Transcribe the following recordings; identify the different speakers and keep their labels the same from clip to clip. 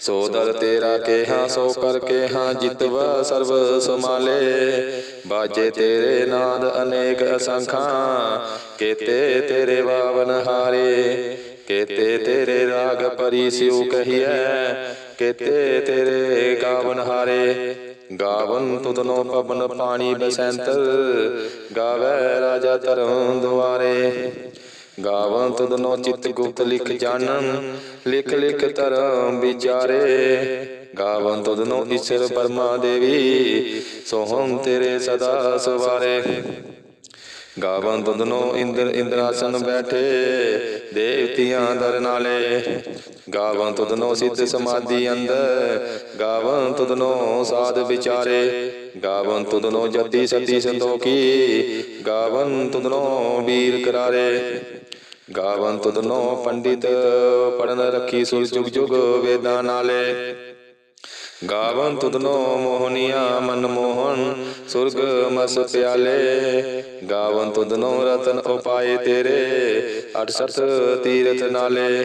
Speaker 1: ਸੋਦਰ ਤੇਰਾ ਕੇਹਾ, ਸੋ ਕਰ ਹਾਂ ਜਿਤਵ ਸਰਬ ਸਮਾਲੇ ਬਾਜੇ ਤੇਰੇ ਨਾਦ ਅਨੇਕ ਅਸੰਖਾਂ, ਕੇਤੇ ਤੇਰੇ ਵਾਵਨ ਹਾਰੇ। ਕੇਤੇ ਤੇਰੇ ਰਾਗ ਪਰੀ ਸਿਉ ਕਹੀਐ, ਕੇਤੇ ਤੇਰੇ ਗਾਵਨ ਹਾਰੇ। ਗਾਵਨ ਤੁਧਨੋ ਪਵਨ ਪਾਣੀ ਬਸੰਤਰ ਗਾਵੇ ਰਾਜਾ ਧਰਮ ਦੁਆਰੇ। ਗਾਵਨ ਤੁਧਨੋ ਚਿਤ ਗੁਪਤ ਲਿਖ ਜਾਣਨ ਲਿਖ ਲਿਖ ਧਰਮ ਵਿਚਾਰੇ। ਗਾਵਨ ਤੁਧਨੋ ਈਸ਼ਰ ਪਰਮਾ ਦੇਵੀ ਸੋਹੰ ਤੇਰੇ ਸਦਾ ਸਵਾਰੇ। ਗਾਵਨ ਤੁਧਨੋ ਇੰਦਰ ਇੰਦਰਾਸਨ ਬੈਠੇ ਦੇਵਤਿਆਂ ਦਰ ਨਾਲੇ। ਗਾਵਨ ਤੁਧਨੋ ਸਿੱਧ ਸਮਾਧੀ ਅੰਦਰ। ਗਾਵਨ ਤੁਧਨੋ ਸਾਧ ਵਿਚਾਰੇ। ਗਾਵਨ ਤੁਧਨੋ ਜਤੀ ਸਤੀ ਸੰਤੋਖੀ। ਗਾਵਨ ਤੁਧਨੋ ਵੀਰ ਕਰਾਰੇ। ਗਾਵਨ ਤੁਧਨੋ ਪੰਡਿਤ, ਪੜਨ ਰੱਖੀ ਸੁਰ ਜੁਗ ਜੁਗ ਵੇਦਾਂ ਨਾਲੇ। ਗਾਵਨ ਤੁਧਨੋ ਮੋਹਨੀਆ ਮਨ ਮੋਹਨ, ਸੁਰਗ ਮਸ ਪਿਆਲੇ। ਗਾਵਨ ਤੁਧਨੋ ਰਤਨ ਉਪਾਏ ਤੇਰੇ 68 ਤੀਰਥ ਨਾਲੇ।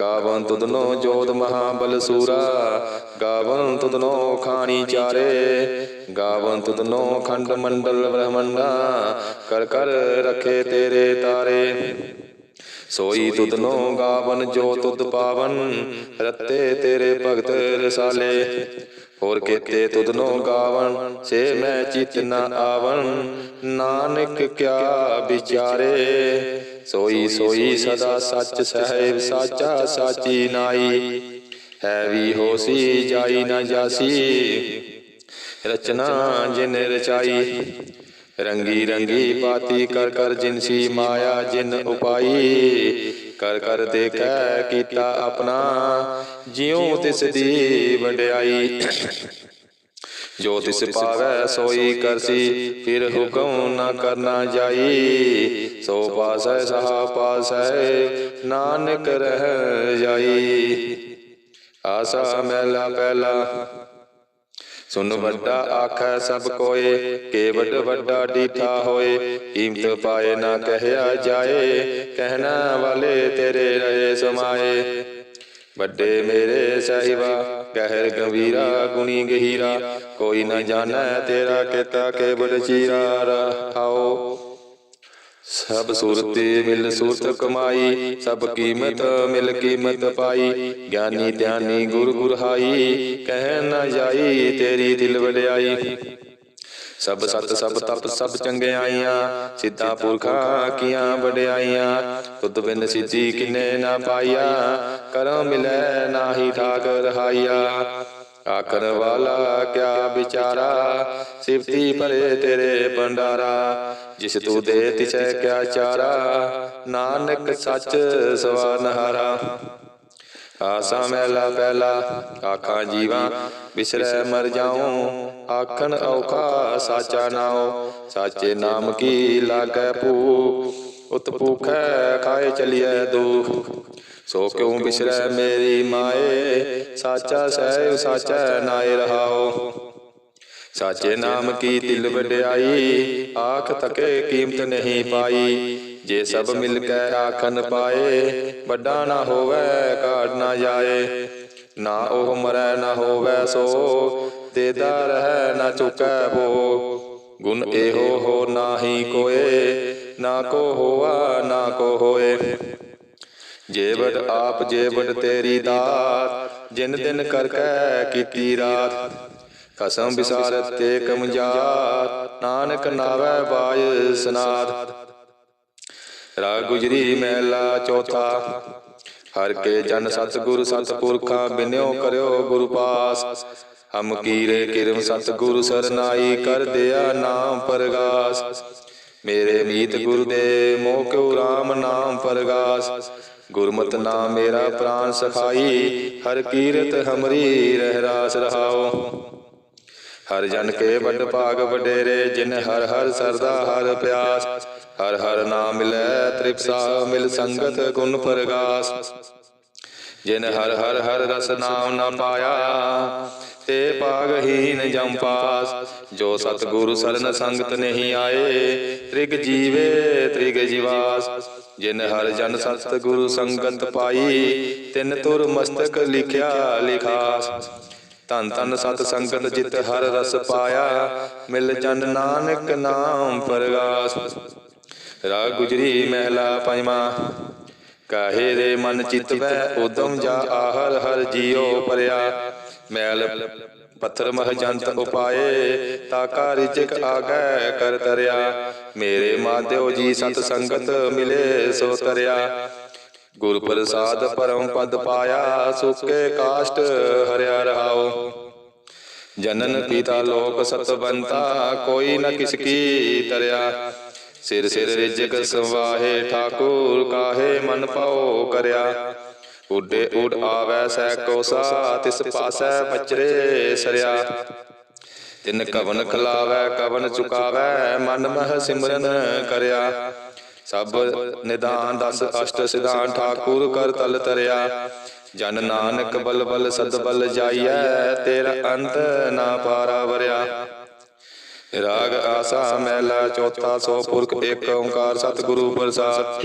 Speaker 1: ਗਾਵਨ ਤੁਧਨੋ ਜੋਤ ਮਹਾਬਲ ਸੂਰਾ, ਗਾਵਨ ਤੁਧਨੋ ਖਾਣੀ ਚਾਰੇ, ਗਾਵਨ ਤੁਧਨੋ ਖੰਡ ਮੰਡਲ ਬ੍ਰਹਮੰਡਾ, ਕਰ ਕਰ ਰਖੇ ਤੇਰੇ ਤਾਰੇ। ਸੋਈ ਤੁਧਨੋ ਗਾਵਨ ਜੋ ਤੁਧ ਪਾਵਨ, ਰਤੇ ਤੇਰੇ ਭਗਤ ਰਸਾਲੇ। ਹੋਰ ਕੀਤੇ ਤੁਧਨੋ ਗਾਵਨ, ਸੇ ਮੈਂ ਚਿਤ ਨ ਆਵਨ, ਨਾਨਕ ਕਿਆ ਵਿਚਾਰੇ। ਸੋਈ ਸੋਈ ਸਦਾ ਸੱਚ ਸਹਿਬ, ਸਾਚਾ ਸਾਚੀ ਨਾਈ ਹੈ ਵੀ ਹੋਸੀ, ਜਾਈ ਨਾ ਜਾਸੀ। ਰਚਨਾ ਜਿਨ ਰਚਾਈ, ਰੰਗੀ ਰੰਗੀ ਪਾਤੀ ਕਰ ਕਰ ਜਿਨਸੀ ਮਾਇਆ, ਜਿਨ ਉਪਾਈ। ਕਰ ਕਰ ਦੇਖੈ ਕੀਤਾ ਆਪਣਾ, ਜਿਉ ਤਿਸ ਦੀ ਵਡਿਆਈ। ਜੋ ਤਿਸ ਪਾਵੈ ਸੋਈ ਕਰਸੀ ਫਿਰ ਹੁਕਮ ਨਾ ਕਰਨਾ ਜਾਈ। ਸੋ ਪਾਸੈ ਸਹਾ ਪਾਸੈ ਨਾਨਕ ਰਹਿ ਜਾਈ। ਆਸਾ ਮੈਲਾ ਪਹਿਲਾ। ਸੁਨ ਵੱਡਾ ਆਖੈ ਸਭ ਕੋਏ ਕੇ ਵੱਡ ਵੱਡਾ ਡੀਠਾ ਹੋਏ ਕੀਮਤ ਪਾਏ ਨਾ ਕਹਿਆ ਜਾਏ ਕਹਿਣਾ ਵਾਲੇ ਤੇਰੇ ਰਹੇ ਸਮਾਏ। ਵੱਡੇ ਮੇਰੇ ਸਾਹਿਬਾ ਗਹਿਰ ਗੰਭੀਰਾ ਗੁਣੀ ਗਹੀਰਾ ਕੋਈ ਨਾ ਜਾਣੈ ਤੇਰਾ ਕੀਤਾ ਕੇ ਬੜ ਚੀਰਾ ਸਭ ਸੂਰਤੇ ਮਿਲ ਸੂਰਤ ਕਮਾਈ, ਸਭ ਕੀਮਤ ਮਿਲ ਕੀਮਤ ਪਾਈ। ਗਿਆਨੀ ਧਿਆਨੀ ਗੁਰ ਗੁਰ ਕਹਿ ਨਾ ਜਾਈ ਤੇਰੀ ਦਿਲ ਵਡਿਆਈ। ਸਭ ਸਤ, ਸਭ ਤਪ, ਸਭ ਚੰਗਿਆਈਆਂ ਸਿੱਧਾ ਪੁਰਖਾ ਕੀਆਂ ਵਡਿਆਈਆਂ। ਤੁਧ ਬਿਨ ਸਿੱਧੀ ਕਿਨੇ ਨਾ ਪਾਈਆ, ਕਰਮ ਮਿਲੈ ਨਾਹੀ ਠਾਕ ਰਹਾਈਆ ਆਖਰ ਵਾਲਾ ਕਿਆ ਵਿਚਾਰਾ? ਸਿਫਤੀ ਭਰੇ ਤੇਰੇ ਭੰਡਾਰਾ। ਜਿਸ ਤੂੰ ਦੇ ਤਿਸੈ ਕਿਆ ਚਾਰਾ? ਨਾਨਕ ਸੱਚ ਸਵਾਨਹਾਰਾ ਆਸਾ ਮੈਲਾ ਪਹਿਲਾ, ਆਖਾਂ ਜੀਵਾਂ, ਬਿਸਰੈ ਮਰ ਜਾਉ। ਆਖਣ ਔਖਾ ਸਾਚਾ ਨਾਉ, ਸਾਚੇ ਨਾਮ ਕੀ ਲਾਗੈ ਭੂ? ਉਤ ਭੂਖੈ ਖਾਏ ਚਲਿਐ ਦੁਖ ਸੋ ਕਿਉ ਬਿਸਰੈ ਮੇਰੀ ਮਾਏ? ਸਾਚਾ ਸਹਿਬ ਸਾਚਾ ਨਾਏ ਰਹਾਓ। ਸਾਚੇ ਨਾਮ ਕੀ ਦਿਲ ਵਡਿਆਈ? ਆਖ ਤਕੇ ਕੀਮਤ ਨਹੀਂ ਪਾਈ। ਜੇ ਸਭ ਮਿਲ ਕੇ ਆਖਨ ਪਾਏ ਵੱਡਾ ਨਾ ਹੋਵੇ ਘਾਟ ਨਾ ਜਾਏ। ਨਾ ਉਹ ਮਰੈ ਨਾ ਹੋਵੇ ਸੋ ਦੇਦਾ ਰਹਿ ਨਾ ਚੁਕੈ ਬੋ ਗੁਣ ਇਹੋ ਹੋ ਨਾਹੀ ਕੋਏ। ਨਾ ਕੋ ਹੋਆ ਨਾ ਕੋ ਹੋਏ। ਜੇਵੜ ਆਪ ਜੇਵੜ ਤੇਰੀ ਦਾਤ ਜਿਨ ਦਿਨ ਕਰ ਕੈ ਕੀਤੀ ਰਾਤ। ਕਸਮ ਵਿਸਾਰਤ ਤੇ ਕਮਜਾਰ ਨਾਨਕ ਨਾਵੈ ਬਾਜ ਸਨਾਦ ਰਾਗ ਗੁਜਰੀ ਮਹਿਲਾ ਚੌਥਾ। ਹਰ ਕੇ ਜਨ ਸਤਿਗੁਰ ਸਤਿਪੁਰਖਾਂ ਬਿਨਿਓ ਕਰਿਓ ਗੁਰੂ ਪਾਸ। ਹਮ ਕੀਰੇ ਕਿਰਮ ਸਤਿਗੁਰ ਸਰਨਾਈ ਕਰ ਦਿਆ ਨਾਮ ਪਰਗਾਸ। ਮੇਰੇ ਮੀਤ ਗੁਰ ਦੇ ਮੋਹ ਕਿਉ ਰਾਮ ਨਾਮ ਪਰਗਾਸ। ਗੁਰਮਤਿ ਨਾਮ ਮੇਰਾ ਪ੍ਰਾਨ ਸਖਾਈ, ਹਰ ਕੀਰਤ ਹਮਰੀ ਰਹਿ ਰਾਸ ਰਹਾਓ। ਹਰ ਜਨ ਕੇ ਵੱਡ ਭਾਗ ਵਡੇਰੇ, ਜਿਨ ਹਰ ਹਰ ਸਰਦਾ ਹਰ ਪਿਆਸ। ਹਰ ਹਰ ਨਾਮ ਮਿਲੈ ਤ੍ਰਿਪਸਾ, ਮਿਲ ਸੰਗਤ ਗੁਣ ਪਰਗਾਸ। ਜਿਨ ਹਰ ਹਰ ਹਰ ਰਸ ਨਾਮ ਨਾ ਪਾਇਆ, ਤੇ ਭਾਗਹੀਨ ਜਮ ਪਾਸ। ਜੋ ਸਤਿਗੁਰੂ ਸਰਨ ਸੰਗਤ ਨਹੀਂ ਆਏ, ਤ੍ਰਿਗ ਜੀਵੇ ਤ੍ਰਿਗ ਜੀਵਾਸ। ਜਿਨ ਹਰ ਜਨ ਸਤਿਗੁਰੂ ਸੰਗਤ ਪਾਈ, ਤਿਨ ਤੁਰ ਮਸਤਕ ਲਿਖਿਆ ਲਿਖਾਸ ਧੰਨ ਧੰਨ ਸਤ ਸੰਗਤ ਜਿਤ ਹਰ ਰਸ ਪਾਇਆ, ਮਿਲ ਜਨ ਨਾਨਕ ਨਾਮ ਪਰਗਾਸ। ਰਾਗ ਗੁਜਰੀ ਮਹਿਲਾ ਪੰਜਵਾਂ, ਕਾਹੇ ਦੇ ਮਨ ਚਿਤ ਵੈ ਉਦਮ ਜਾ ਆਹਰ ਹਰ ਜੀਉ ਪਰਿਆ। ਮੈਲ ਪੱਥਰ ਮਹ ਉਪਾਏ ਤਾਕਾ ਰਿਜਕ ਆਗੈ ਕਰ ਤਰਿਆ। ਮੇਰੇ ਮਾਧਿਓ ਜੀ ਸਤ ਸੰਗਤ ਮਿਲੇ, ਸੋ ਤਰਿਆ। ਗੁਰ ਪ੍ਰਸਾਦ ਪਰਮ ਪਦ ਪਾਇਆ, ਸੁਕੇ ਕਾਸ਼ਟ ਹਰਿਆ ਰਹਾਓ ਜਨਨ ਪੀਤਾ ਲੋਕ ਸਤਵੰਤਾ ਕੋਈ ਨ ਕਿਸ ਕੀ ਤਰਿਆ। ਸਿਰ ਸਿਰ ਰਿਜਕ ਸਵਾਹੇ, ਠਾਕੁਰ ਕਾਹੇ ਮਨ ਪਾਉ ਕਰਿਆ। ਉੱਡੇ ਉਡ ਆਵੈ ਸੈ ਕੋਸਾ ਤਿਸ ਪਾਸੈ ਬਚਰੇ ਸਰਿਆ। ਤਿਨ ਕਵਨ ਖਲਾਵੈ, ਕਵਨ ਚੁਕਾਵੈ, ਮਨ ਮਹ ਸਿਮਰਨ ਕਰਿਆ। ਸਭ ਨਿਦਾਨ ਦਸ ਅਸ਼ਟ ਸਿਧਾਨ ਠਾਕੁਰ ਕਰ ਤਲ ਤਰਿਆ। ਜਨ ਨਾਨਕ ਬਲ ਬਲ ਸਦ ਜਾਈਐ, ਤੇਰਾ ਅੰਤ ਨਾ ਪਾਰਾ ਵਰਿਆ। ਰਾਗ ਆਸਾ ਮਹਿਲਾ ਚੌਥਾ ਸੋ ਪੁਰਖ ਏਕ ਓੰਕਾਰ ਸਤਿਗੁਰੂ ਪ੍ਰਸਾਦ।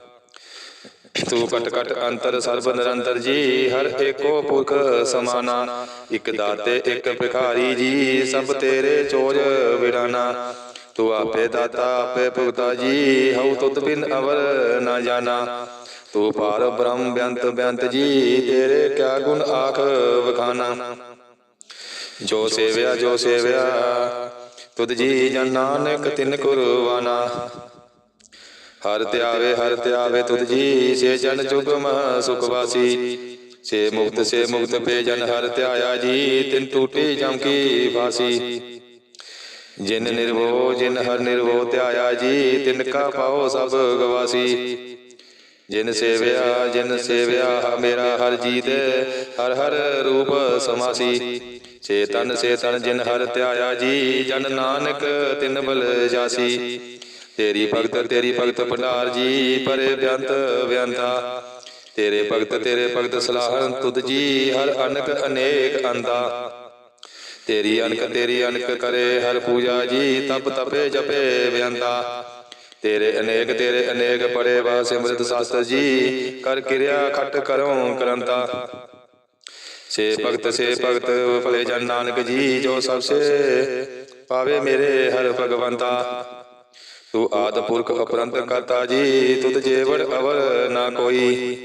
Speaker 1: ਤੂੰ ਕਟ ਕਟ ਅੰਤਰ ਸਰਬ ਨਿਰੰਤਰ ਜੀ, ਹਰ ਏਕੋ ਪੁਰਖ ਸਮਾਨਾ। ਇਕ ਦਾਤੇ, ਇਕ ਭਿਖਾਰੀ ਜੀ, ਸਭ ਤੇਰੇ ਚੋਜ ਵਿਡਾਨਾ ਤੂੰ ਆਪੇ ਦਾਤਾ, ਆਪੇ ਭੁਗਤਾ ਜੀ, ਹਉ ਤੁਧ ਬਿਨ ਅਵਰ ਨਾ ਜਾਣਾ ਤੂੰ ਪਾਰ ਬ੍ਰਹਮ ਬੇਅੰਤ ਬੇਅੰਤ ਜੀ, ਤੇਰੇ ਕਿਆ ਗੁਣ ਆਖ ਵਖਾਨਾ। ਜੋ ਸੇਵਿਆ ਜੋ ਸੇਵਿਆ, ਤੁਧ ਜੀ ਜਨ ਨਾਨਕ ਤਿਨ ਕੁਰਵਾਨਾ ਹਰ ਧਿਆਵੇ ਹਰ ਧਿਆਵੇ ਤੁਧ ਜੀ, ਸੇ ਜਨ ਜੁਗਮ ਸੁਖ ਵਾਸੀ ਸੇ ਮੁਕਤ ਸੇ ਮੁਕਤ ਪੇ ਜਨ ਹਰ ਧਿਆਇਆ ਜੀ, ਤਿਨ ਟੂਟੀ ਜਮ ਕੀ ਫਾਸੀ। ਜਿਨ ਨਿਰਭਉ ਜਿਨ ਹਰ ਨਿਰਭਉ ਧਿਆਇਆ ਜੀ, ਤਿਨ ਕਾ ਪਾਓ ਸਭ ਗਵਾਸੀ। ਜਿਨ ਸੇਵਿਆ ਜਿਨ ਸੇਵਿਆ ਮੇਰਾ ਹਰ ਜੀਤ, ਹਰ ਹਰ ਰੂਪ ਸਮਾਸੀ। ਸੇ ਤਨ ਸੇ ਤਨ ਜਿਨ ਹਰ ਧਿਆਇਆ ਜੀ, ਜਨ ਨਾਨਕ ਤਿਨ ਬਲ ਜਾਸੀ। ਤੇਰੀ ਭਗਤ ਤੇਰੀ ਭਗਤ ਭੰਡਾਰ ਜੀ ਪਰੇ ਬਿਆੰਤ ਬਿਆੰਤਾ ਤੇਰੇ ਭਗਤ ਤੇਰੇ ਭਗਤ ਸਲਾਹਨ ਤੁਧ ਜੀ ਹਰ ਅਨਕ ਅਨੇਕ ਅੰਦਾ ਤੇਰੀ ਅਨਕ ਤੇਰੀ ਅਨਕ ਕਰੇ ਹਰ ਪੂਜਾ ਜੀ ਤਪ ਤਪੇ ਜਪੇ ਬਿਆੰਤਾ ਤੇਰੇ ਅਨੇਕ ਤੇਰੇ ਅਨੇਕ ਪੜੇ ਵਾ ਸਿਮਰਤ ਸਾਸਤ ਜੀ ਕਰ ਕਿਰਿਆ ਖਟ ਕਰਉ ਕਰੰਤਾ। ਸੇ ਭਗਤ ਸੇ ਭਗਤ ਭਲੇ ਜਨ ਨਾਨਕ ਜੀ ਜੋ ਸਭ ਸੇ ਪਾਵੇ ਮੇਰੇ ਹਰ ਭਗਵੰਤਾ। ਤੂੰ ਆਦ ਪੁਰਖ ਅਪਰੰਤ ਕਰਤਾ ਜੀ ਤੁਧ ਜੇਵੜ ਅਵਰ ਨਾ ਕੋਈ।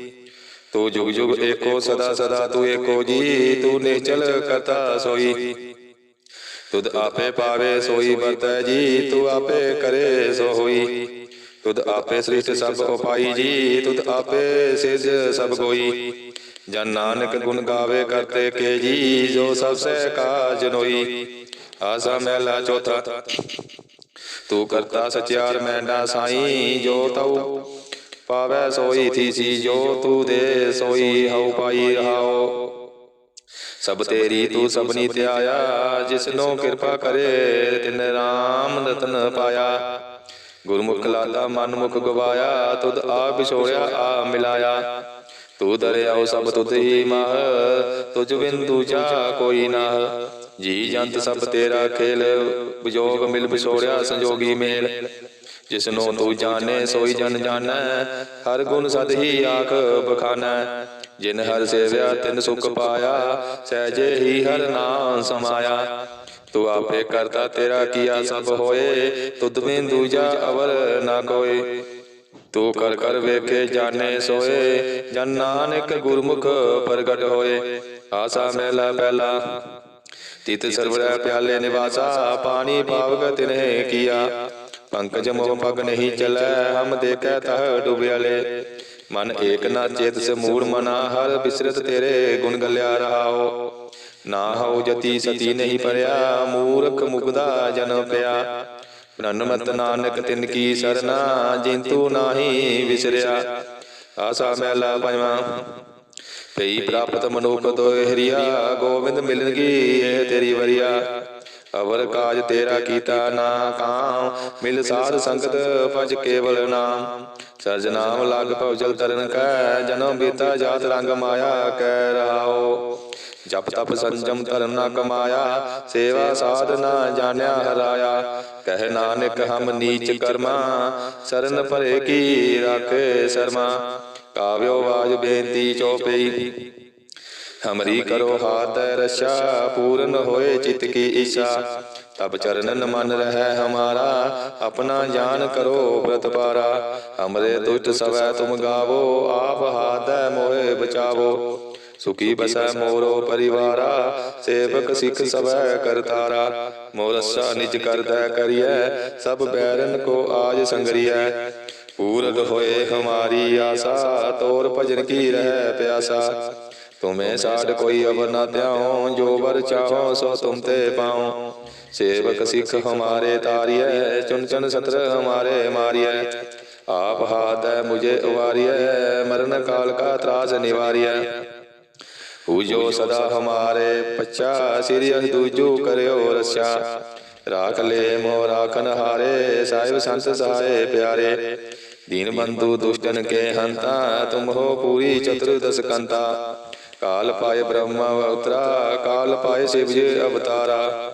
Speaker 1: ਤੂੰ ਜੁਗ ਜੁਗ ਏਕੋ ਸਦਾ ਸਦਾ ਤੂੰ ਏਕੋ ਜੀ ਤੂੰ ਨਿਚਲ ਕਰਤਾ ਸੋਈ। ਤੁਧ ਆਪੇ ਪਾਵੇ ਸੋਈ ਵਰਤੈ ਜੀ ਤੂੰ ਆਪੇ ਕਰੇ ਸੋ ਹੋਈ ਤੁਧ ਆਪੇ ਸ੍ਰਿਸ਼ਟ ਸਭ ਉਪਾਈ ਜੀ ਤੁਧ ਆਪੇ ਸਿਜ ਸਭ ਕੋਈ ਜਨ ਨਾਨਕ ਗੁਣ ਗਾਵੇ ਕਰਤੇ ਕੇ ਜੀ ਜੋ ਸਭ ਸੇ ਕਾਜ ਨੋਈ। ਆਸਾ ਮਹਿਲਾ ਚੌਥਾ। ਤੂੰ ਕਰਤਾ ਸਚਿਆਰ ਮੈਂਡਾ ਸਾਈ, ਜੋ ਤਉ ਪਾਵੈ ਸੋਈ ਥੀਸੀ ਜੋ ਤੂੰ ਦੇ ਸੋਈ ਹਉ ਪਾਈ ਰਹਾਓ। ਸਭ ਤੇਰੀ ਤੂੰ ਸਭਨੀ ਧਿਆਇਆ, ਜਿਸਨੋ ਕਿਰਪਾ ਕਰੇ, ਤਿਨ ਰਾਮ ਰਤਨ ਪਾਇਆ। ਗੁਰਮੁਖ ਲਾਲਾ ਮਨ ਮੁਖ ਗਵਾਇਆ, ਤੁਧ ਆ ਵਿਛੋੜਿਆ ਆ ਮਿਲਾਇਆ। ਤੂੰ ਦਰਿਆਉ ਸਭ ਤੁਧ ਹੀ ਮਾਹ ਤੁਝ ਬਿਨ ਦੂਜਾ ਕੋਈ ਨਾ। ਜੀ ਜੰਤ ਸਭ ਤੇਰਾ ਖੇਲ ਵਿਜੋਗ ਮਿਲ ਵਿਛੋੜਿਆ ਸੰਜੋਗੀ ਮੇਲ। ਜਿਸਨੂੰ ਤੂੰ ਜਾਣੇ ਸੋਈ ਜਨ ਜਾਣੈ। ਹਰ ਗੁਣ ਸਦ ਹੀ ਆਖ ਬਖਾਨੈ। ਜਿਨ ਹਰ ਸੇਵਿਆ ਤਿਨ ਸੁਖ ਪਾਇਆ। ਸਹਿਜੇ ਹੀ ਹਰ ਨਾਮ ਸਮਾਇਆ। ਤੂੰ ਆਪੇ ਕਰਤਾ ਤੇਰਾ ਕੀਆ ਸਭ ਹੋਏ। ਤੁਧ ਬਿਨ ਦੂਜਾ ਅਵਰ ਨਾ ਕੋਏ। ਤੂੰ ਕਰ ਕਰ ਵੇਖੇ ਜਾਣੇ ਸੋਏ। ਜਨ ਨਾਨਕ ਗੁਰਮੁਖ ਪ੍ਰਗਟ ਹੋਏ। ਆਸਾ ਮਹਿਲਾ ਪਹਿਲਾ। ਤਿਤ ਸਰਵਰ ਪਿਆਲੇ ਨਿਵਾਸਾ। ਪਾਣੀ ਪਾਵਕ ਤਿਨਹਿ ਕੀਆ। ਪੰਕਜ ਮੋਹ ਪਗ ਨਹੀਂ ਚਲੈ। ਹਮ ਦੇਖੈ ਤਹ ਡੁਬਿਆਲੇ। ਮਨ ਏਕ ਨਾ ਚੇਤ ਸੇ ਮੂੜ ਮਨਾ। ਹਰ ਬਿਸਰਤ ਤੇਰੇ ਗੁਣ ਗਲਿਆ ਰਹਾਓ। ਨਾ ਹਉ ਜਤੀ ਸਤੀ ਨਹੀਂ ਪਰਿਆ। ਮੂਰਖ ਮੁਗਦਾ ਜਨਮ ਪਿਆ। ਬ੍ਰਹਮਤ ਨਾਨਕ ਤਿਨ ਕੀ ਸਰਨਾ ਜਿੰਤੂ ਨਾਹੀ ਵਿਸਰਿਆ। ਆਸਾ ਮਹਿਲਾ ਪੰਜਵਾਂ। ਪਈ ਪ੍ਰਾਪਤ ਮਨੁਖ ਦੋਇ ਹਰੀਆ, ਗੋਬਿੰਦ ਮਿਲਣਗੀ ਇਹ ਤੇਰੀ ਵਰਿਆ। ਅਵਰ ਕਾਜ ਤੇਰਾ ਕੀਤਾ ਨਾ ਕਾਮ, ਮਿਲ ਸਾਧ ਸੰਗਤ ਭਜ ਕੇਵਲ ਨਾਮ। ਸਰਜ ਨਾਮ ਲਗ ਭਵਜਲ ਤਰਨ ਕੈ, ਜਨਮ ਬੀਤਾ ਜਾਤ ਰੰਗ ਮਾਇਆ ਕੈ ਰਹਾਓ। ਜਪ ਤਪ ਸੰਜਮ ਧਰਮ ਨਾ ਕਮਾਇਆ, ਸੇਵਾ ਸਾਧ ਨਾ ਜਾਣਿਆ ਹਰਾਇਆ। ਕਹਿ ਨਾਨਕ, ਹਮ ਨੀਚ ਕਰਮਾ, ਸਰਨ ਭਰੇ ਕੀ ਰਾਖੇ ਸਰਮਾ। ਕਾਵਿਓ ਬਾਜ ਬੇਨਤੀ ਚੋਪਈ ਹਮਰੀ ਕਰੋ ਹਾਥ ਰਸ਼ਾ ਪੂਰਨ ਹੋਏ ਚਿਤ ਕੀ ਈਸ਼ਾ ਤਬ ਚਰਨਨ ਮਨ ਰਹਿ ਹਮਾਰਾ, ਆਪਣਾ ਜਾਨ ਕਰੋ ਬ੍ਰਤ ਪਾਰਾ। ਹਮਰੇ ਦੁਸ਼ਟ ਸਵੈ ਤੁਮ ਗਾਵੋ, ਆਪ ਹਾਥ ਮੋਏ ਬਚਾਵੋ। ਸੁਖੀ ਬਸੈ ਮੋਰੋ ਪਰਿਵਾਰਾ, ਸੇਵਕ ਸਿੱਖ ਸਵੈ ਕਰਤਾਰਾ। ਮੋਰਸਾ ਨਿਜ ਕਰਦਾ ਕਰੀਐ, ਸਭ ਬੈਰਨ ਕੋ ਆਜ ਸੰਗਰੀਐ। ਪੂਰਗ ਹੋਏ ਹਮਾਰੀ ਆਸਾ, ਤੋਰ ਭਜਨ ਕੀ ਰਹਿ ਪਿਆਸਾ। ਤੁਮੇ ਸਾਡ ਕੋਈ ਅਵਰ ਨਾ ਧਿਆਉ, ਜੋ ਵਰ ਚਾਹੋ ਸੋ ਤੁਮ ਤੇ ਪਾਉ। ਸੇਵਕ ਸਿੱਖ ਹਮਾਰੇ ਤਾਰੀਐ ਚੁਨ ਚੁਨ ਸਤਰ ਹਮਾਰੇ ਮਾਰੀਐ। ਆਪ ਹਾਥ ਮੁਝੇ ਉਵਾਰੀਐ, ਮਰਨ ਕਾਲ ਕਾ ਤਰਾਸ ਨਿਵਾਰੀਐ। ਪੂਜੋ ਸਦਾ ਹਮਾਰੇ ਪੱਚਾ ਸਿਰਿ ਦੂਜੂ ਕਰਿਓ ਰਸਿਆ ਰਾਖ ਲੈ ਮੋ ਰਾਖਨ ਹਾਰੇ ਸਾਹਿਬ ਸੰਤ ਸਹਾਏ ਪਿਆਰੇ ਦੀਨ ਬੰਧੂ ਦੁਸ਼ਟਨ ਕੇ ਹੰਤਾ ਤੁਮ ਹੋ ਪੂਰੀ ਚਤੁਰਦਸ ਕੰਤਾ ਕਾਲ ਪਾਏ ਬ੍ਰਹਮਾ ਅਵਤਰਾ ਕਾਲ ਪਾਏ ਸ਼ਿਵ ਜੀ ਅਵਤਾਰਾ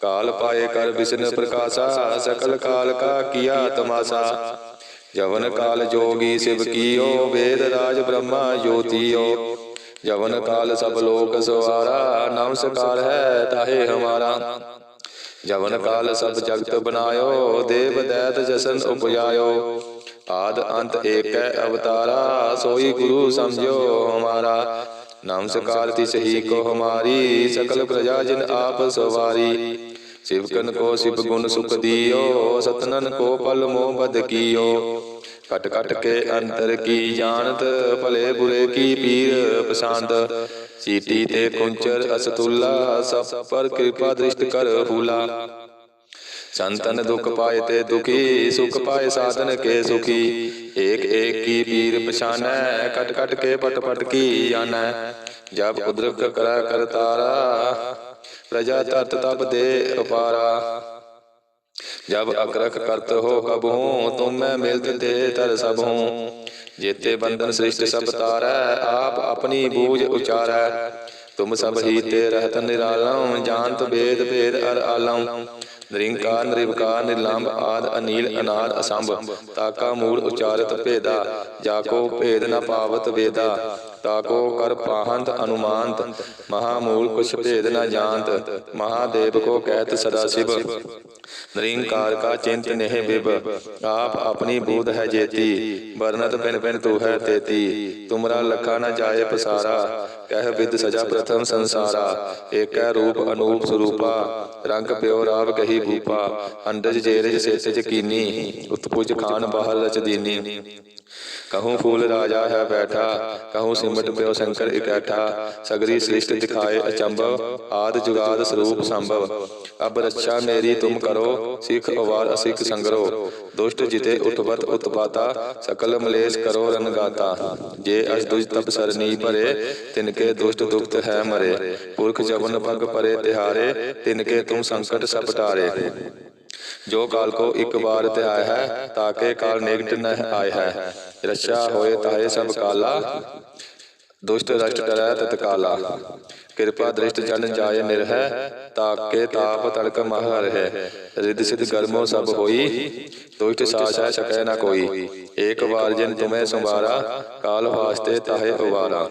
Speaker 1: ਕਾਲ ਪਾਏ ਕਰ ਵਿਸ਼ਨ ਪ੍ਰਕਾਸ਼ਾ ਸਕਲ ਕਾਲ ਕਾ ਕੀਆ ਤਮਾਸਾ ਜਵਨ ਕਾਲ ਜੋਗੀ ਸਿਵ ਕੀਓ ਵੇਦ ਰਾਜ ਬ੍ਰਹਮਾ ਜੋਤੀਓ ਜਵਨ ਕਾਲ ਸਭ ਲੋਕ ਸਵਾਰਾ ਨਮਸਕਾਰ ਹੈ ਤਾਹੇ ਹਮਾਰਾ। ਜਵਨ ਕਾਲ ਸਭ ਜਗਤ ਬਨਾਇਓ ਦੇਵ ਦੈਤ ਜਸਨ ਉਪਜਾਇਓ। ਆਦ ਅੰਤ ਏਕੈ ਅਵਤਾਰਾ, ਸੋਈ ਗੁਰੂ ਸਮਝਿਓ ਹਮਾਰਾ। ਨਮਸਕਾਰ ਤਿਸ ਹੀ ਕੋ ਹਮਾਰੀ, ਸਕਲ ਪ੍ਰਜਾ ਜਿਨ ਆਪ ਸਵਾਰੀ। ਸਿਵਕਨ ਕੋ ਸਿਵ ਗੁਣ ਸੁਖ ਦਿਓ, ਸਤਨਨ ਕੋ ਪਲ ਮੋਹ ਬਦ ਕੀਓ। ਕਟ ਕਟ ਕੇ ਅੰਤਰ ਕੀ ਜਾਣਤ ਭਲੇ ਬੁਰੇ ਕੀ ਪੀਰ ਪਸੰਦ। ਸੀਟੀ ਤੇ ਕੁੰਚਰ ਅਸਤੁਲਾ ਸਭ ਪਰ ਕਿਰਪਾ ਦ੍ਰਿਸ਼ਟ ਕਰ ਫੂਲਾ। ਸੰਤਨ ਦੁਖ ਪਾਏ ਤੇ ਦੁਖੀ ਸੁਖ ਪਾਏ ਸਾਧਨ ਕੇ ਸੁਖੀ। ਏਕ ਏਕ ਕੀ ਪੀਰ ਪਛਾਨੈ ਕਟ ਕਟ ਕੇ ਪਟ ਪਟ ਕੀ ਜਾਣੈ। ਜਬ ਉਦਰਕ ਕਰੈ ਕਰਤਾਰਾ। ਪ੍ਰਜਾ ਤਤ ਤਪ ਦੇ ਉਪਾਰਾ ਜਬ ਅਕਰਖ ਕਰਤ ਹੋ ਕਬ ਹੂੰ, ਤੁਮ ਮੈਂ ਮਿਲਤ ਤੇ ਤਰ ਸਭ ਹੂੰ। ਜੇਤੇ ਬੰਧਨ ਸ੍ਰਿਸ਼ਟ ਸਭ ਤਾਰੈ, ਆਪ ਆਪਣੀ ਬੂਝ ਉਚਾਰੈ। ਤੁਮ ਸਭ ਹੀ ਤੇ ਰਹਤ ਨਿਰਾਲਮ ਜਾਣਤ ਬੇਦ ਭੇਦ ਅਰ ਆਲਮ ਨਿਰੰਕਾਰ ਨਿਰਵਕਾਰ ਨਿਰਲੰਭ ਆਦ ਅਨੀਲ ਅਨਾਦ ਅਸੰਭ। ਤਾਕਾ ਮੂਲ ਉਚਾਰਤ ਭੇਦਾ, ਜਾਕੋ ਭੇਦ ਨ ਪਾਵਤ ਵੇਦਾ। ਤਾਕੋ ਕਰ ਪਾਹੰਤ ਅਨੁਮਾਨਤ ਮਹਾ ਮੂਲ ਕੁਛ ਭੇਦ ਨ ਜਾਣਤ ਮਹਾਦੇਵ ਕੋ ਕਹਿਤ ਸਦਾ ਸਿਵ। ਨਿਰੰਕਾਰ ਕਾ ਚਿੰਤ ਨਹਿ ਬਿਬ, ਆਪ ਆਪਣੀ ਬੂਧ ਹੈ ਜੇਤੀ ਵਰਨਤ ਬਿਨ ਬਿਨ ਤੂ ਹੈ ਤੇਤੀ। ਤੁਮਰਾ ਲਖਾ ਨ ਜਾਏ ਪਸਾਰਾ, ਕਹਿ ਵਿਦ ਸਜਾ ਪ੍ਰਥਮ ਸੰਸਾਰਾ। ਏਕੈ ਰੂਪ ਅਨੂਪ ਸਰੂਪਾ, ਰੰਗ ਪਿਓ ਰਾਵ ਕਹੀ ਭੂਪਾ। ਅੰਡਜ ਜੇਰਜ ਸੇਤਜ ਕੀਨੀ, ਉਤਪੁਜ ਖਾਨ ਬਾਹਰ ਰਚ ਦੀਨੀ। ਕਹੂੰ ਫੂਲ ਰਾਜਾ ਹੈ ਬੈਠਾ, ਕਹੂੰ ਸਿਮਟ ਪਿਓ ਸ਼ੰਕਰ ਇਕੈਠਾ, ਸਗਰੀ ਸ੍ਰਿਸ਼ਟ ਦਿਖਾਏ ਅਚੰਭਵ, ਆਦ ਜੁਗਾਦ ਸਰੂਪ ਸੰਭਵ। ਅਬ ਰੱਛਾ ਮੇਰੀ ਤੁਮ ਕਰੋ, ਸਿੱਖ ਅਵਾਰ ਅਸਿੱਖ ਸੰਗਰੋ। ਦੁਸ਼ਟ ਜਿਤੇ ਉਤਪਤ ਉਤਪਾਤਾ, ਸਕਲ ਮਲੇਸ਼ ਕਰੋ ਰਨਗਾਤਾ ਜੇ ਅਸ ਦੁਜ ਤਪ ਸਰਨੀ ਭਰੇ, ਤਿਨਕੇ ਦੁਸ਼ਟ ਦੁਖਤ ਹੈ ਮਰੇ। ਪੁਰਖ ਜਵਨ ਭਗ ਪਰੇ ਤਿਹਾਰੇ, ਤਿਨਕੇ ਤੁਮ ਸੰਕਟ ਸਭ ਟਾਰੇ ਜੋ ਕਾਲ ਕੋ ਇੱਕ ਵਾਰ ਤੇ ਆਇਆ ਹੈ ਤਾਕੇ ਕਾਲ ਨਿਕਟ ਨ ਆਇਆ ਹੈ। ਰੱਛਾ ਹੋਏ ਤਾਏ ਸਭ ਕਾਲਾ, ਦੁਸ਼ਟ ਰਸ਼ਟ ਕਰੈ ਤਤਕਾਲਾ ਕਿਰਪਾ ਦ੍ਰਿਸ਼ਟ ਜਨ ਜਾਏ ਨਿਰਹਿ ਤਾਕੇ ਤਾਪ ਤੜਕ ਮਹ ਰਹਿ। ਰਿਦ ਸਿਧ ਗਰਮੋ ਸਭ ਹੋਈ, ਦੁਸ਼ਟ ਸਾਸੈ ਸਕੈ ਨ ਕੋਈ। ਏਕ ਵਾਰ ਜਿਨ ਤੁਮੈ ਸੰਵਾਰਾ ਕਾਲ ਵਾਸਤੇ ਤਾਹੇ ਉਵਾਰਾ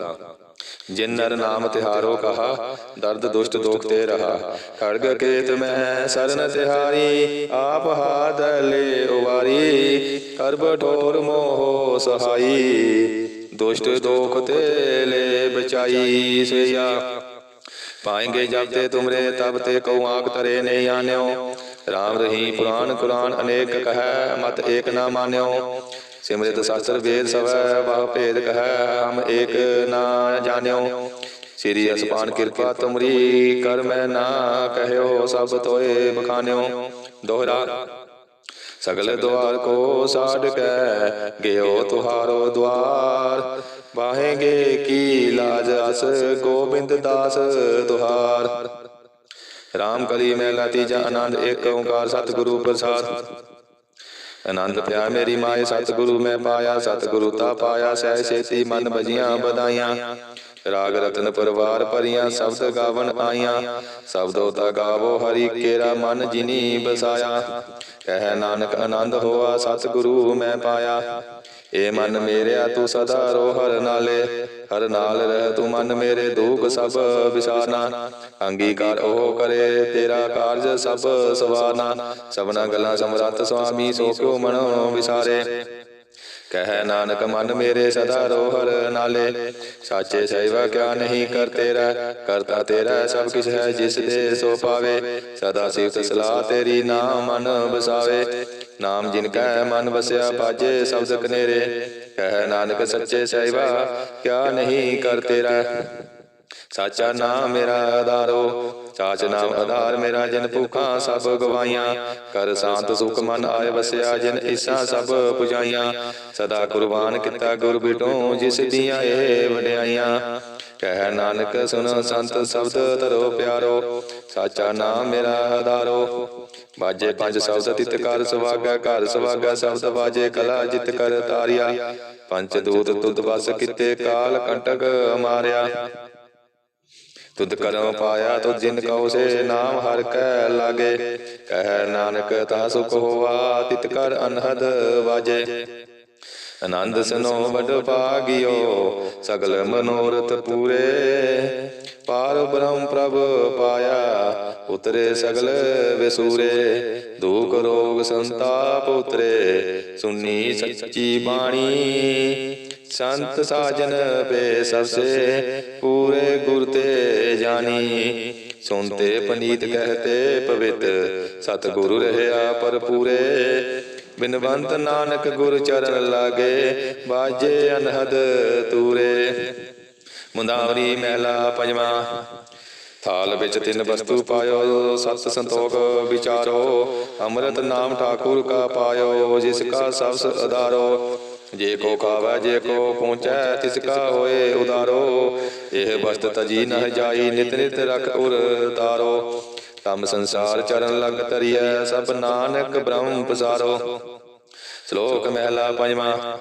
Speaker 1: ਜਿਨ ਨਰ ਨਾਮ ਤਿਹਾਰੋ ਕਹਾ, ਦਰਦ ਦੁਸ਼ਟ ਦੋਖ ਤੇ ਰਹਾ। ਖੜਗ ਕੇਤ ਮੈਂ ਸਰਨ ਤਿਹਾਰੀ, ਆਪ ਹਾਦਲੇ ਉਵਾਰੀ। ਕਰਬ ਠੋਰ ਮੋਹ ਸਹਾਈ, ਦੁਸ਼ਟ ਦੋਖ ਤੇ ਲੈ ਬਚਾਈ ਸਿਆ ਪਾਏਂਗੇ ਜਬ ਤੇ ਤੁਮਰੇ ਤਬ ਤੇ ਕਉ ਆਗ ਤਰੇ ਨਹੀਂ ਆਨਿਓ। ਰਾਮ ਰਹੀ ਪੁਰਾਨ ਕੁਰਾਨ ਅਨੇਕ ਕਹੈ, ਮਤ ਏਕ ਨਾ ਮਾਨਿਓ। ਸਿਮਰਿਤ ਸਾਸਤਰ ਵੇਦ ਸਵੈ ਬਹੁ ਭੇਦ ਕਹੈ ਹਮ ਏਕ ਨਾ ਜਾਣਿਓ। ਸ੍ਰੀ ਅਸਪਾਨ ਕਿਰਪਾ ਤੁਮਰੀ ਕਰ ਮੈਂ ਨਾ ਕਹਿਓ ਸਭ ਤੋਏ ਬਖਾਨਿਓ। ਦੋਹਰਾ। ਸਗਲ ਦਵਾਰ ਕੋ ਸਾਡ ਕੈ ਗਿਓ ਤੁਹਾਰੋ ਦਵਾਰ ਵਾਹੇਗੇ ਕੀ ਲਾਜ ਅਸ ਗੋਬਿੰਦ ਦਾਸ ਤੁਹਾਰ। RAM ਕਲੀ ਮਹਿਲਾ ਤੀਜਾ ਆਨੰਦ ਏਕ ਓੰਕਾਰ ਸਤਿਗੁਰੂ ਪ੍ਰਸਾਦ। ਆਨੰਦ ਪਿਆ ਮੇਰੀ ਮਾਏ ਸਤਿਗੁਰੂ ਮੈਂ ਪਾਇਆ ਸਤਿਗੁਰੂ ਤਾ ਪਾਇਆ ਸਹਿ ਸੇਤੀ ਮਨ ਬਜੀਆਂ ਬਧਾਈਆਂ ਰਾਗ ਰਤਨ ਪਰਵਾਰ ਭਰੀਆਂ ਸ਼ਬਦ ਗਾਵਨ ਆਈਆਂ ਸ਼ਬਦੋ ਤਾ ਗਾਵੋ ਹਰੀ ਕੇਰਾ ਮਨ ਜਿਨੀ ਬਸਾਇਆ। ਕਹਿ ਨਾਨਕ ਆਨੰਦ ਹੋਆ ਸਤਿਗੁਰੂ ਮੈਂ ਪਾਇਆ। ਏ ਮਨ ਮੇਰਿਆ ਤੂੰ ਸਦਾ ਰੋ ਹਰ ਨਾਲੇ ਹਰ ਨਾਲ ਰਹਿ ਤੂੰ ਮਨ ਮੇਰੇ ਦੁਖ ਸਭ ਵਿਸਾਰਨਾ ਅੰਗੀਕਾਰ ਉਹ ਕਰੇ ਤੇਰਾ ਕਾਰਜ ਸਭ ਸਵਾਰਨਾ। ਸਭਨਾ ਗੱਲਾਂ ਸਮਰੱਥ ਸੁਆਮੀ ਸੋ ਕਿਉ ਮਨੋ ਵਿਸਾਰੇ। ਕਹਿ ਨਾਨਕ ਮਨ ਮੇਰੇ ਸਦਾ ਰੋ ਨਾਲੇ। ਸਾਚੇ ਸਹਿਵਾ ਕਿਆ ਨਹੀਂ ਕਰ ਤੇਰਾ, ਕਰਤਾ ਤੇਰਾ ਸਭ ਕਿਛ ਹੈ ਜਿਸ ਦੇ ਸੋ ਪਾਵੇ। ਸਦਾ ਸਿਫਤ ਸਲਾਹ ਤੇਰੀ ਨਾਮ ਮਨ ਬਸਾਵੇ ਨਾਮ ਜਿਨ ਕੈ ਮਨ ਵਸਿਆ ਬਾਜੇ ਸ਼ਬਦ ਕਨੇਰੇ। ਕਹਿ ਨਾਨਕ ਸੱਚੇ ਸਹਿਵਾ ਕਿਆ ਨਹੀਂ ਕਰ ਤੇਰਾ। ਸਾਚਾ ਨਾਮ ਮੇਰਾ ਆਧਾਰੋ ਸਾਚ ਨਾਮ ਆਧਾਰ ਮੇਰਾ ਜਨ ਭੁਖਾਂ ਸਭ ਗਵਾਈਆਂ। ਕਰ ਸ਼ਾਂਤ ਸੁਖ ਮਨ ਆਏ ਵਸਿਆ ਜਿਨ ਇਸਾ ਸਭ ਪੁਜਾਈਆਂ। ਸਦਾ ਕੁਰਬਾਨ ਕੀਤਾ ਗੁਰ ਬਿਟੋ ਜਿਸ ਦੀਆਂ ਇਹ ਵਡਿਆਈਆਂ। ਕਹਿ ਨਾਨਕ ਸੁਨ ਸੰਤ ਸ਼ਬਦ ਧਰੋ ਪਿਆਰੋ ਸਾਚਾ ਨਾਮ ਮੇਰਾ ਆਧਾਰੋ। ਬਾਜੇ ਪੰਜ ਸ਼ਬਦ ਤਿਤ ਕਰ ਸੁਵਾਗਾ, ਘਰ ਸੁਵਾਗਾ ਸ਼ਬਦ ਬਾਜੇ ਕਲਾ ਜਿਤ ਕਰ ਤਾਰਿਆ। ਪੰਚ ਦੂਤ ਤੁਧ ਬਸ ਕਿਤੇ ਕਾਲ ਕੰਟਕ ਮਾਰਿਆ। ਤੁਧ ਕਰਮ ਪਾਇਆ, ਤੁਧ ਜਿਨ ਕਉ ਸੇ ਨਾਮ ਹਰ ਕੈ ਲਾਗੇ। ਕਹਿ ਨਾਨਕ ਤਾ ਸੁਖ ਹੋਆ, ਤਿਤ ਕਰ ਅਨਹਦ ਵਾਜੇ। ਆਨੰਦ ਸਨੋ ਵਡ ਭਾਗਿਓ, ਸਗਲ ਮਨੋਰਥ ਪੂਰੇ। ਪਾਰ ਬ੍ਰਹਮ ਪ੍ਰਭ ਪਾਇਆ, ਉਤਰੇ ਸਗਲ ਵਿਸੂਰੇ। ਦੁਖ ਰੋਗ ਸੰਤਾਪ ਉਤਰੇ, ਸੁਨੀ ਸੱਚੀ ਬਾਣੀ। ਸੰਤ ਸਾਜਨ ਪੇ ਸਭਸੇ ਪੂਰੇ ਗੁਰ ਤੇ ਜਾਣੀ। ਸੁਨਤੇ ਪਨੀਤ ਕਹਤੇ ਪਵਿੱਤ ਸਤ ਗੁਰੂ ਰਹਿਆ ਪਰ ਪੂਰੇ ਬਿਨਵੰਤ ਨਾਨਕ ਗੁਰ ਚਰਨ ਲਾਗੇ ਬਾਜੇ ਅਨਹਦ ਤੂਰੇ। ਮੁੰਦਾਵਰੀ ਮਹਿਲਾ ਪੰਜਵਾਂ ਥਾਲ ਵਿੱਚ ਤਿੰਨ ਵਸਤੂ ਪਾਇਓ ਸਤ ਸੰਤੋਖ ਵਿਚਾਰੋ। ਅੰਮ੍ਰਿਤ ਨਾਮ ਠਾਕੁਰ ਕਾ ਪਾਇਓ ਜਿਸ ਕਾ ਸਬਸ ਆਧਾਰੋ ਜੇ ਕੋ ਖਾਵੈ, ਜੇ ਕੋ ਪਹੁੰਚੈ, ਤਿਸ ਕਾ ਹੋਏ ਉਦਾਰੋ। ਇਹ ਵਸਤ ਤਜੀ ਨਹ ਜਾਈ, ਨਿਤ ਨਿਤ ਰਖ ਉਰ ਤਾਰੋ। ਤਮ ਸੰਸਾਰ ਚਰਨ ਲਗ ਤਰੀਐ ਸਭ ਨਾਨਕ ਬ੍ਰਹਮ ਪਸਾਰੋ। ਸ਼ਲੋਕ ਮਹਿਲਾ ਪੰਜਵਾਂ,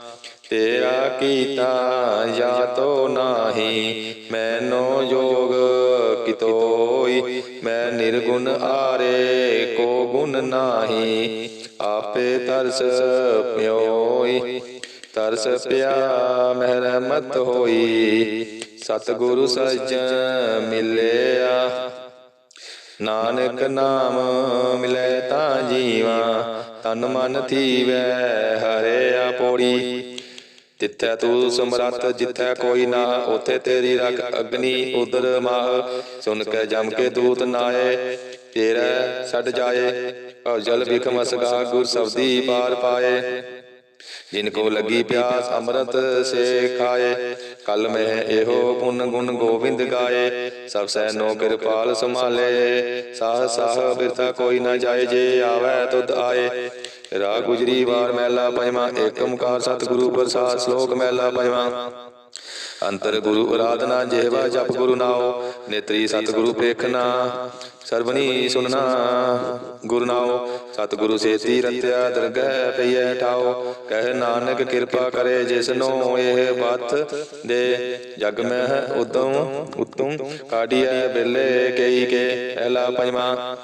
Speaker 1: ਤੇਰਾ ਕੀਤਾ ਜਾਤੋ ਨਾਹੀ, ਮੈਨੋ ਜੋਗ ਕਿਤੋਈ, ਮੈਂ ਨਿਰਗੁਣ ਆਰੇ ਕੋ ਗੁਣ ਨਾਹੀ, ਆਪੇ ਤਰਸ ਪਿਓਈ ਤਰਸ ਪਿਆ, ਮਹਿਰਮਤ ਹੋਈ। ਸਤਿਗੁਰੂ ਸੱਜਣ ਮਿਲਿਆ। ਨਾਨਕ ਨਾਮ ਮਿਲੇ ਤਾਂ ਜੀਵਾ, ਤਨ ਮਨ ਥੀਵੈ ਹਰਿਆ ਪੋੜੀ। ਜਿੱਥੈ ਤੂੰ ਸਮਰੱਥ, ਜਿੱਥੈ ਕੋਈ ਨਾ, ਉਥੇ ਤੇਰੀ ਰਖ ਅਗਨੀ ਉਦਰ ਮਾਹ। ਸੁਨ ਕੇ ਜਮ ਕੇ ਦੂਤ ਨਾਏ, ਤੇਰਾ ਛੱਡ ਜਾਏ। ਔ ਜਲ ਬਿਖਮ ਅਸਗਾ ਗੁਰ ਸਬਦੀ ਪਾਰ ਪਾਏ। ਜਿਨ ਕੋ ਲੱਗੀ ਪਿਆਸ ਅੰਮ੍ਰਿਤ ਸੇ ਖਾਏ। ਕਲ ਮਹਿ ਇਹੋ ਪੁੰਨ ਗੁਣ ਗੋਬਿੰਦ ਗਾਏ। ਸਭ ਸੈ ਨੋ ਕਿਰਪਾਲ ਸੰਭਾਲੇ। ਸਾਹ ਸਾਹ ਬਿਰਥਾ ਕੋਈ ਨਾ ਜਾਏ ਜੇ ਆਵੈ ਤੁਧ ਆਏ। ਰਾ ਗੁਜਰੀ ਵਾਰ ਮਹਿਲਾ ਪੰਜਵਾਂ ਏਕ ਓੰਕਾਰ ਸਤਿਗੁਰੂ ਪ੍ਰਸਾਦ ਸ਼ਲੋਕ ਮਹਿਲਾ ਪੰਜਵਾਂ ਅੰਤਰ ਗੁਰੂ ਅਰਾਧਨਾ ਜਿਹਵਾ ਜਪ ਗੁਰੂ ਨਾਉ, ਨੇਤਰੀ ਸਤਿਗੁਰੂ ਪੇਖਣਾ ਸਰਬਣੀ ਸੁਨਣਾ ਗੁਰੂ ਨਾਉ, ਸਤਿਗੁਰੂ ਸੇਤੀ ਰਤਿਆ ਦਰਗਹਿ ਪਈਐ ਠਾਉ, ਕਹਿ ਨਾਨਕ ਕਿਰਪਾ ਕਰੇ ਜਿਸਨੋ ਇਹ ਬਤ ਦੇ। ਜਗ ਮਹਿ ਉਦਮ ਉਤਮ, ਕਾਢੀਐ ਬਿਰਲੇ ਕਈ ਕੇ, ਪਹਿਲਾ ਪੰਜਵਾ।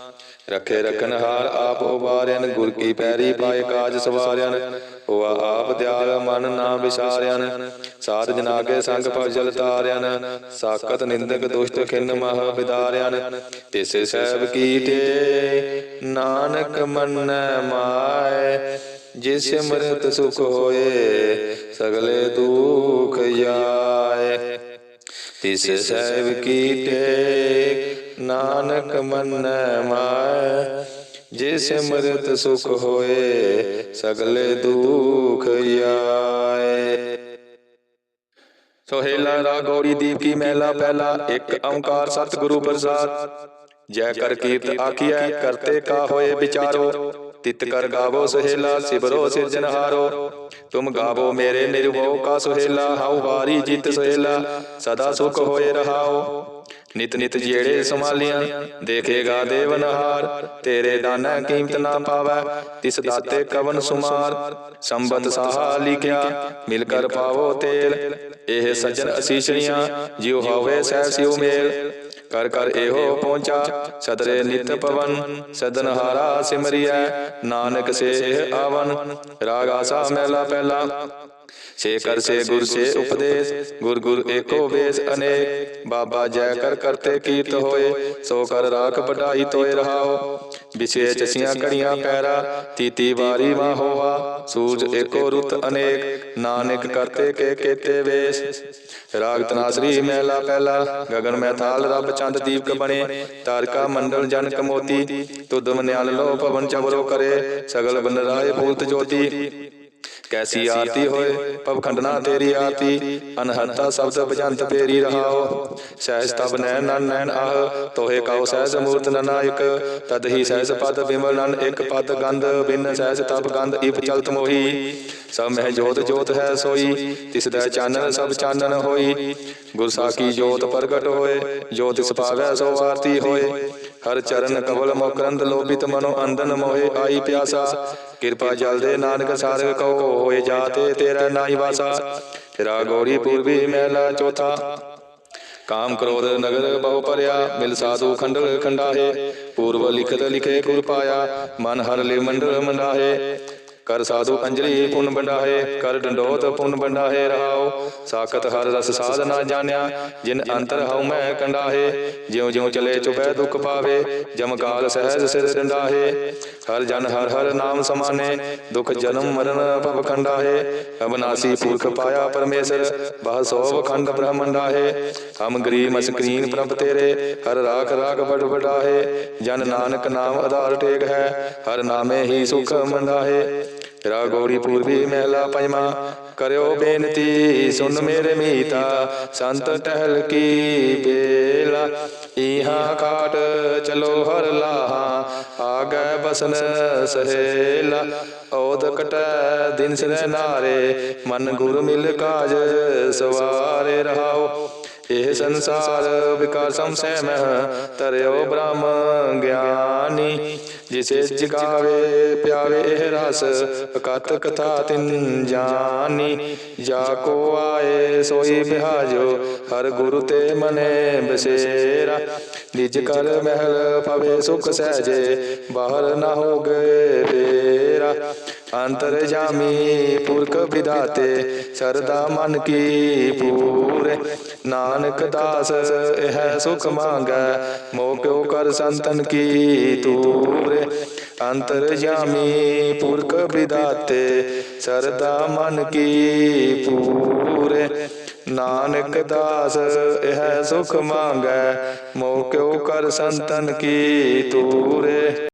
Speaker 1: ਰਖੇ ਰਖਨ ਹਾਰ ਆਪ ਉਬਾਰਿਆਨ ਗੁਰ ਕੀ ਪੈਰੀ ਪਾਏ ਕਾਜ ਸਵਾਰਿਆਨ ਹੋਆ ਆਪ ਦਿਆਲ ਮਨ ਨਾ ਵਿਸਾਰਿਆਨ ਸਾਧ ਜਨਾ ਕੇ ਸੰਗ ਭਜਲ ਤਾਰਿਆਨ ਸਾਖਤ ਨਿੰਦਕ ਦੁਸ਼ਟ ਖਿੰਨ ਮਹ ਵਿਦਾਰਿਆਨ ਤਿਸੇ ਸਹਿਬ ਕੀਟੇ ਨਾਨਕ ਮੰਨ ਮਾਏ, ਜਿਸ ਮਰਤ ਸੁਖ ਹੋਏ, ਸਗਲੇ ਦੁਖ ਜਾਏ। ਤਿਸ ਸਹਿਬ ਕੀਟੇ ਨਾਨਕ ਮੰਨੈ ਮਾਇ ਜਿਸ ਮਰਤ ਸੁਖ ਹੋਏ, ਸਗਲੇ ਦੁਖ ਆਏ ਸੋਹੇਲਾ ਰਾਗ ਗੌੜੀ ਦੀਪ ਕੀ ਮਹਿਲਾ ਪਹਿਲਾ, ਇੱਕ ਓੰਕਾਰ ਸਤਿਗੁਰੂ ਪ੍ਰਸਾਦ। ਜੈ ਕਰ ਕੀਰਤ ਆਖੀਐ, ਕਰਤੇ ਕਾ ਹੋਏ ਵਿਚਾਰੋ, ਤਿਤ ਕਰ ਗਾਵੋ ਸੁਹੇਲਾ ਸਿਬਰੋ ਸਿਰਜਨਹਾਰੋ ਤੁਮ ਗਾਵੋ ਮੇਰੇ ਨਿਰਭਉ ਕਾ ਸੁਹੇਲਾ, ਹਉ ਵਾਰੀ ਜਿਤ ਸੁਹੇਲਾ, ਸਦਾ ਸੁਖ ਹੋਏ ਰਹਾਓ। ਨਿਤ ਨਿਤ ਜਿਹੜੇ ਸੰਭਾਲੀਆਂ, ਦੇਖੇਗਾ ਦੇਵਨਹਾਰ, ਤੇਰੇ ਦਾਨਾ ਕੀਮਤ ਨਾ ਪਾਵੈ, ਤਿਸ ਦਾਤੇ ਕਵਨ ਸੁਮਾਰ, ਸੰਬਤ ਸਾਹਾ ਲਿਖਿਆ, ਮਿਲ ਕਰ ਪਾਵੋ ਤੇਲ, ਇਹ ਸਜਣ ਅਸੀਸ਼ਣੀਆਂ, ਜਿਉ ਹੋਵੇ ਸਹਿ ਸਿਉ ਮੇਲ। ਕਰ ਕਰ ਇਹੋ ਪਹੁੰਚਾ, ਸਦਰੇ ਨਿਤ ਪਵਨ, ਸਦਨ ਹਾਰਾ ਸਿਮਰਿਐ, ਨਾਨਕ ਸੇ ਆਵਨ, ਰਾਗ ਆਸਾ ਮਹਿਲਾ ਪਹਿਲਾ ਸੇ ਕਰ ਸੇ ਗੁਰ ਸੇ ਉਪਦੇਸ਼, ਗੁਰ ਗੁਰ ਏਕੋ ਵੇਸ ਅਨੇਕ। ਬਾਬਾ ਜੈ ਕਰ ਕਰਤੇ ਕੀਰਤ ਹੋਏ, ਸੋ ਕਰ ਰਾਖ ਵਡਾਈ ਤੋਏ ਰਹਾਓ। ਵਿਸੇ ਚਸੀਆਂ ਕੜੀਆਂ ਪੈਰਾ, ਤੀਤੀ ਵਾਰੀ ਵਾ ਹੋਆ। ਸੂਰਜ ਏਕੋ ਰੁੱਤ ਅਨੇਕ, ਨਾਨਕ ਕਰਤੇ ਕੇ ਕੇਤੇ ਵੇਸ। ਰਾਗ ਤਨਾਸਰੀ ਮਹਿਲਾ ਪਹਿਲਾ ਗਗਨ ਮੈਂ ਥਾਲ ਰੱਬ ਚੰਦ ਦੀਪਕ ਬਣੇ। ਤਾਰਕਾ ਮੰਡਲ ਜਨ ਕਮੋਤੀ ਤੁਧ ਮਨਿਆਲ ਲੋ ਭਵਨ ਚਵਰੋ ਕਰੇ। ਸਗਲ ਬਨ ਰਾਏ ਫੂਲਤ ਜੋਤੀ। ਕੈਸੀ ਆਰਤੀ ਹੋਏ, ਪਵ ਖੰਡਨਾ ਤੇਰੀ ਆਰਤੀ, ਅਨਹਤਾ ਸ਼ਬਦ ਭਜੰਤ ਤੇਰੀ ਰਹਾਓ। ਸਹਿਜ ਤਬ ਨੈਣ ਨਨ ਨੈਣ ਆਹ, ਤੋਹੇ ਕਉ ਸਹਿਜ ਮੂਰਤ ਨਨਾਇਕ ਤਦ ਹੀ ਸਹਿਜ ਪਦ ਬਿਮਲ ਨਨ ਇੱਕ ਪਦ ਗੰਧ, ਬਿਨ ਸਹਿਜ ਤਬ ਗੰਧ ਇਪ ਚਲਤ ਮੋਹੀ। ਸਭ ਮਹਿ ਜੋਤ ਜੋਤ ਹੈ ਸੋਈ, ਤਿਸ ਦਾ ਚਾਨਣ ਸਭ ਚਾਨਣ ਹੋਈ। ਗੁਰਸਾਖੀ ਜੋਤ ਪ੍ਰਗਟ ਹੋਏ, ਜੋ ਤਿਸ ਪਾਵੈ ਸੋ ਆਰਤੀ ਹੋਏ। ਹਰ ਚਰਨ ਕਵਲ ਮੋਕਰੰਦ ਲੋਭਿਤ ਮਨੋ ਅੰਦਨ ਮੋਹਿ ਆਈ ਪਿਆਸਾ। ਕਿਰਪਾ ਜਲ ਦੇ ਨਾਨਕ ਸਾਰਗ ਕਉ, ਹੋਏ ਜਾਤੇ ਤੇਰਾ ਨਾਈ ਵਾਸਾ। ਤੇਰਾ ਗੋੜੀ ਪੂਰਬੀ ਮਹਿਲਾ ਚੌਥਾ। ਕਾਮ ਕ੍ਰੋਧ ਨਗਰ ਬਹੁ ਪਰਿਆ ਮਿਲ ਸਾਧੂ ਖੰਡਲ ਖੰਡਾਹੇ। ਪੂਰਵ ਲਿਖਤ ਲਿਖੇ ਗੁਰ ਪਾਇਆ, ਮਨ ਹਰ ਲੇ ਮੰਡਲ ਮੰਡਾਹੇ। ਕਰ ਸਾਧੂ ਅੰਜਲੀ ਪੁੰਨ ਬੰਡਾਹੇ ਕਰ ਡੰਡੋਤ ਪੁੰਨ ਬੰਡਾਹੇ ਰਹਾਓ। ਸਾਖਤ ਹਰ ਰਸ ਸਾਧ ਨਾ ਜਾਣਿਆ, ਜਿਨ ਅੰਤਰ ਹਉ ਮੈਂ ਕੰਡਾਹੇ, ਜਿਉ ਜਿਉ ਚਲੇ ਚੁਬੈ ਦੁਖ ਪਾਵੇ, ਜਮ ਕਾਲ ਸਹਿਜ ਸਿਰ ਡੰਡਾਹੇ। ਹਰ ਜਨ ਹਰ ਹਰ ਨਾਮ ਸਮਾਨੇ, ਦੁਖ ਜਨਮ ਮਰਨ ਭਵ ਖੰਡਾਹੇ। ਅਬਨਾਸੀ ਪੁਰਖ ਪਾਇਆ ਪਰਮੇਸ਼ਰ, ਬਹ ਸੋਭ ਖੰਡ ਬ੍ਰਹਮੰਡਾਹੇ। ਹਮ ਗਰੀ ਮਸਕਰੀਨ ਪ੍ਰਭ ਤੇਰੇ, ਹਰ ਰਾਖ ਰਾਖ ਬੜ ਬੜਾਹੇ ਜਨ ਨਾਨਕ ਨਾਮ ਆਧਾਰ ਟੇਕ ਹੈ, ਹਰ ਨਾਮੇ ਹੀ ਸੁਖ ਮੰਡਾਹੇ। ਤੇਰਾ ਗੌੜੀ ਪੂਰਬੀ ਮਹਿਲਾ ਪੰਜਵਾ, ਕਰਿਓ ਬੇਨਤੀ ਸੁਨ ਮੇਰੇ ਮੀਤਾ, ਸੰਤ ਟਹਿਲ ਕੀ ਬੇਲਾ। ਇਹਾਂ ਕਾਟ ਚਲੋ ਹਰ ਲਾਹਾ, ਆਗੈ ਬਸਨ ਸਹੇਲਾ। ਔਦ ਕਟੈ ਦਿਨ ਸਿਰ ਨਾਰੇ, ਮਨ ਗੁਰ ਮਿਲ ਕਾਜ ਸਵਾਰੇ ਰਹਾਓ। ਇਹ ਸੰਸਾਰ ਵਿਕਾਰ ਸੰਸੈ ਮਹਿ ਤਰਿਓ ਬ੍ਰਹਮ ਗਿਆਨੀ, ਜਿਸੇ ਜਗਾਵੇ ਪਿਆਵੇ ਇਹ ਰਸ ਕਤ ਕਥਾ ਤਿਨ ਜਾਨੀ। ਜਾ ਕੋ ਆਏ ਸੋਈ ਬਿਹਾਜੋ ਹਰ ਗੁਰੂ ਤੇ ਮਨੇ ਬਸੇਰਾ। ਨਿਜ ਕਰ ਮਹਿਲ ਪਵੇ ਸੁਖ ਸਹਜੇ, ਬਾਹਰ ਨਾ ਹੋਗੇ ਫੇਰਾ। ਅੰਤਰ ਜਾਮੀ ਪੁਰਖ ਵਿਦਾਤੇ ਸਰਦਾ ਮਨ ਕੀ ਪੂਰੇ ਨਾਨਕ ਦਾਸ ਇਹ ਸੁਖ ਮੰਗੈ ਮੋਹ ਕਿਉ ਕਰ ਸੰਤਨ ਕੀ ਤੂਰੇ ਅੰਤਰ ਜਾਮੀ ਪੁਰਖ ਵਿਦਾਤੇ ਸਰਦਾ ਮਨ ਕੀ ਪੂਰੇ ਨਾਨਕ ਦਾਸ ਇਹ ਸੁਖ ਮੰਗੈ ਮੋਹ ਕਿਉ ਕਰ ਸੰਤਨ ਕੀ ਤੂਰੇ